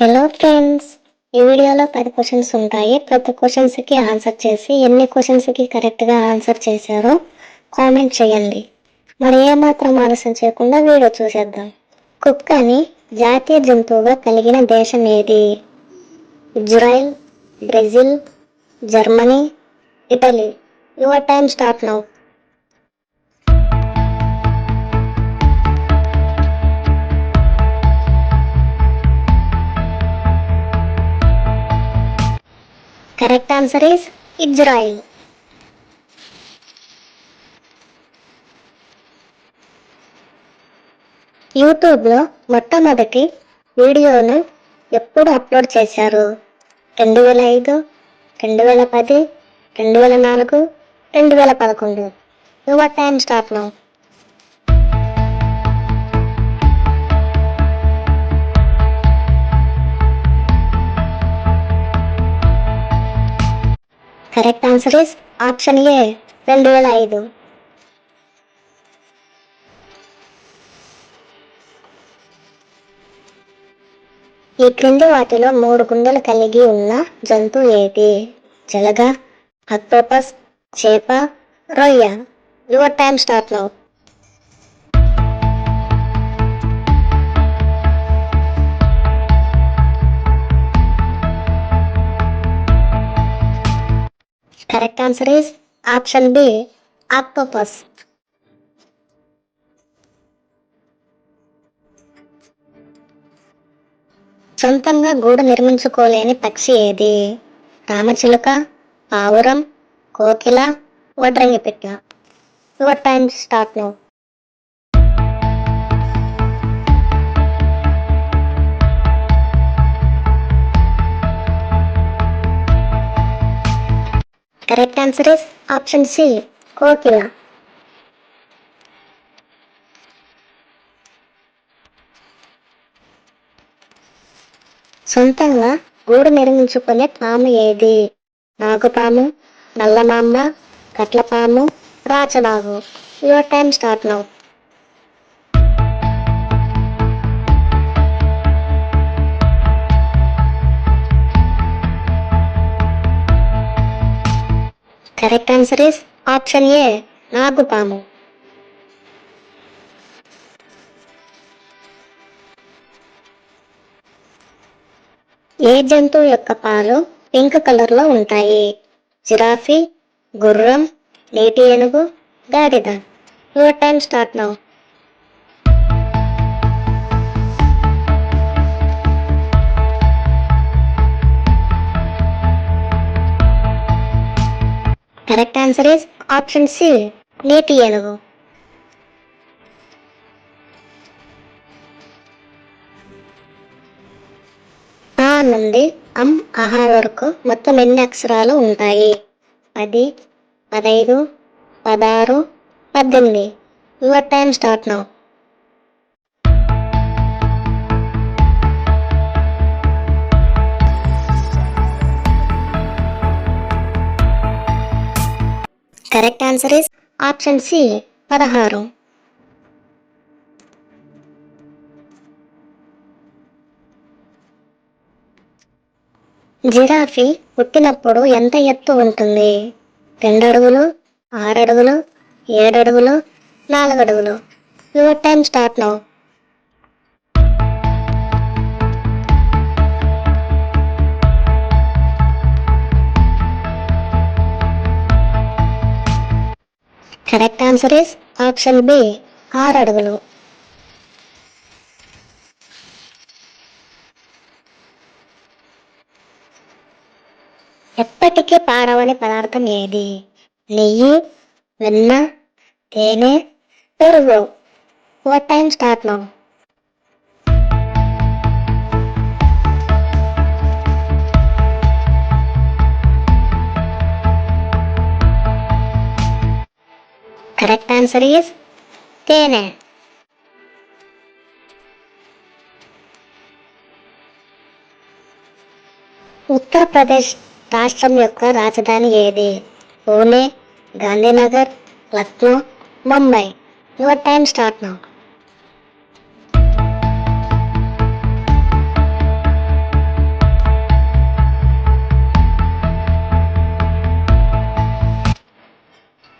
Hello friends ఈ వీడియోలో పది క్వశ్చన్స్ ఉంటాయి. ప్రతి క్వశ్చన్స్కి ఆన్సర్ చేసి ఎన్ని క్వశ్చన్స్కి కరెక్ట్గా ఆన్సర్ చేశారో కామెంట్ చేయండి. మరి ఏమాత్రం ఆలస్యం చేయకుండా వీడియో చూసేద్దాం. కుక్కని జాతీయ జంతువుగా కలిగిన దేశం ఏది? Israel Brazil Germany Italy. Your time start now correct answer is Israel యూట్యూబ్లో మొట్టమొదటి వీడియోను ఎప్పుడు అప్లోడ్ చేశారు? రెండు వేల ఐదు రెండు వేల పది రెండు వేల నాలుగు రెండు వేల పదకొండు. Your time stop now correct answer is option A రెండు వేల ఐదు. ఈ క్రింది వాటిలో మూడు గుండెలు కలిగి ఉన్న జంతువు ఏది? జలగ అక్టోపస్ చేప రొయ్య. Your time స్టార్ట్లో correct answer is option B octopus సొంతంగా గూడు నిర్మించుకోలేని పక్షి ఏది? రామచిలుక పావురం కోకిల వడ్రంగి పెట్ట. యువర్ టైమ్ స్టార్ట్ నువ్వు correct answer is option C కోకిల సొంతంగా గూడు నిర్మించుకునే పాము ఏది? నాగుపాము నల్లమాంబ కట్లపాము రాచనాగు your time start now correct answer is option A నాగుపాము ఏ జంతువు యొక్క పాలు పింక్ కలర్లో ఉంటాయి? జిరాఫీ గుర్రం నీటి ఏనుగు గాడిద. Your time start now correct answer is option C నీటి ఏనుగు. ఆ నుండి అమ్ అహా వరకు మొత్తం ఎన్ని అక్షరాలు ఉంటాయి? పది పదహైదు పదహారు పద్దెనిమిది. Your time start now correct answer is option C పదహారు. జిరాఫీ పుట్టినప్పుడు ఎంత ఎత్తు ఉంటుంది? రెండు అడుగులు ఆరు అడుగులు ఏడు అడుగులు నాలుగు అడుగులు your time start now. Correct answer is option B ఆరు అడుగులు. ఎప్పటికీ పాడవని పదార్థం ఏది? నెయ్యి వెన్న తేనె పెరుగు. What time start now correct answer is Tene. Uttar Pradesh రాష్ట్రం యొక్క రాజధాని ఏది? Pune Gandhinagar Lucknow Mumbai. Your time start now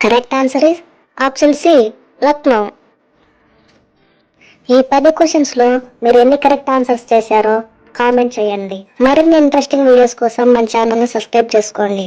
correct answer is option C Lucknow. ఈ పది క్వశ్చన్స్లో మీరు ఎన్ని కరెక్ట్ ఆన్సర్స్ చేశారో కామెంట్ చేయండి. మరిన్ని ఇంట్రెస్టింగ్ వీడియోస్ కోసం మన ఛానల్ని సబ్స్క్రైబ్ చేసుకోండి.